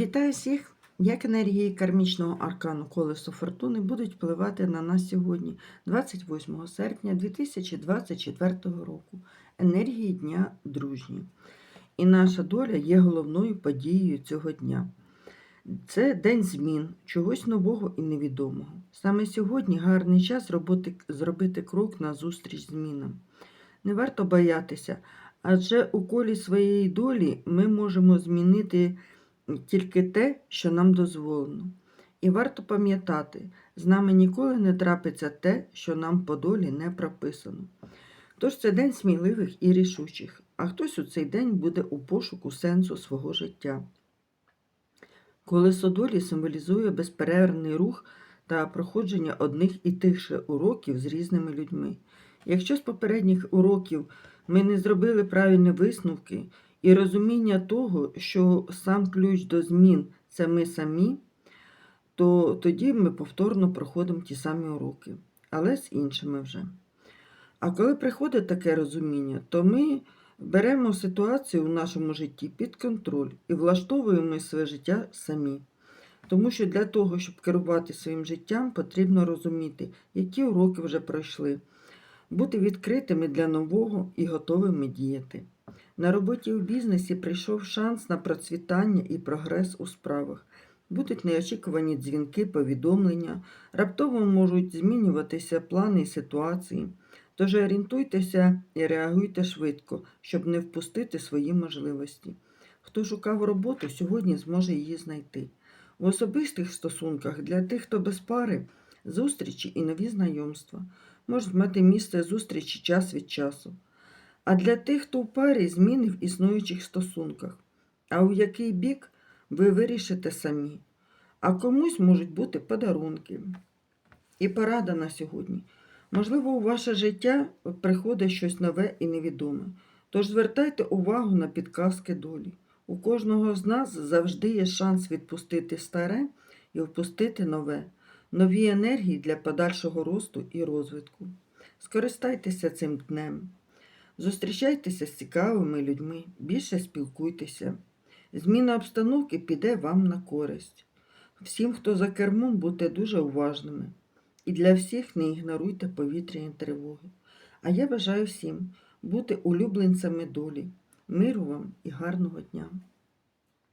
Вітаю всіх! Як енергії кармічного аркану Колесо Фортуни будуть впливати на нас сьогодні, 28 серпня 2024 року. Енергії Дня дружні. І наша доля є головною подією цього дня. Це день змін, чогось нового і невідомого. Саме сьогодні гарний час роботи, зробити крок на зустріч змінам. Не варто боятися, адже у колі своєї долі ми можемо змінити тільки те, що нам дозволено. І варто пам'ятати, з нами ніколи не трапиться те, що нам по долі не прописано. Тож це день сміливих і рішучих, а хтось у цей день буде у пошуку сенсу свого життя. Колесо долі символізує безперервний рух та проходження одних і тих же уроків з різними людьми. Якщо з попередніх уроків ми не зробили правильні висновки і розуміння того, що сам ключ до змін це ми самі, то тоді ми повторно проходимо ті самі уроки, але з іншими вже. А коли приходить таке розуміння, то ми беремо ситуацію в нашому житті під контроль і влаштовуємо своє життя самі. Тому що для того, щоб керувати своїм життям, потрібно розуміти, які уроки вже пройшли, бути відкритими для нового і готовими діяти. На роботі у бізнесі прийшов шанс на процвітання і прогрес у справах. Будуть неочікувані дзвінки, повідомлення, раптово можуть змінюватися плани і ситуації. Тож орієнтуйтеся і реагуйте швидко, щоб не впустити свої можливості. Хто шукав роботу, сьогодні зможе її знайти. В особистих стосунках для тих, хто без пари, зустрічі і нові знайомства. Можуть мати місце зустрічі час від часу. А для тих, хто в парі, зміни в існуючих стосунках. А у який бік ви вирішите самі. А комусь можуть бути подарунки. І порада на сьогодні. Можливо, у ваше життя приходить щось нове і невідоме. Тож звертайте увагу на підказки долі. У кожного з нас завжди є шанс відпустити старе і впустити нове, нові енергії для подальшого росту і розвитку. Скористайтеся цим днем. Зустрічайтеся з цікавими людьми, більше спілкуйтеся. Зміна обстановки піде вам на користь. Всім, хто за кермом, будьте дуже уважними. І для всіх не ігноруйте повітряні тривоги. А я бажаю всім бути улюбленцями долі, миру вам і гарного дня.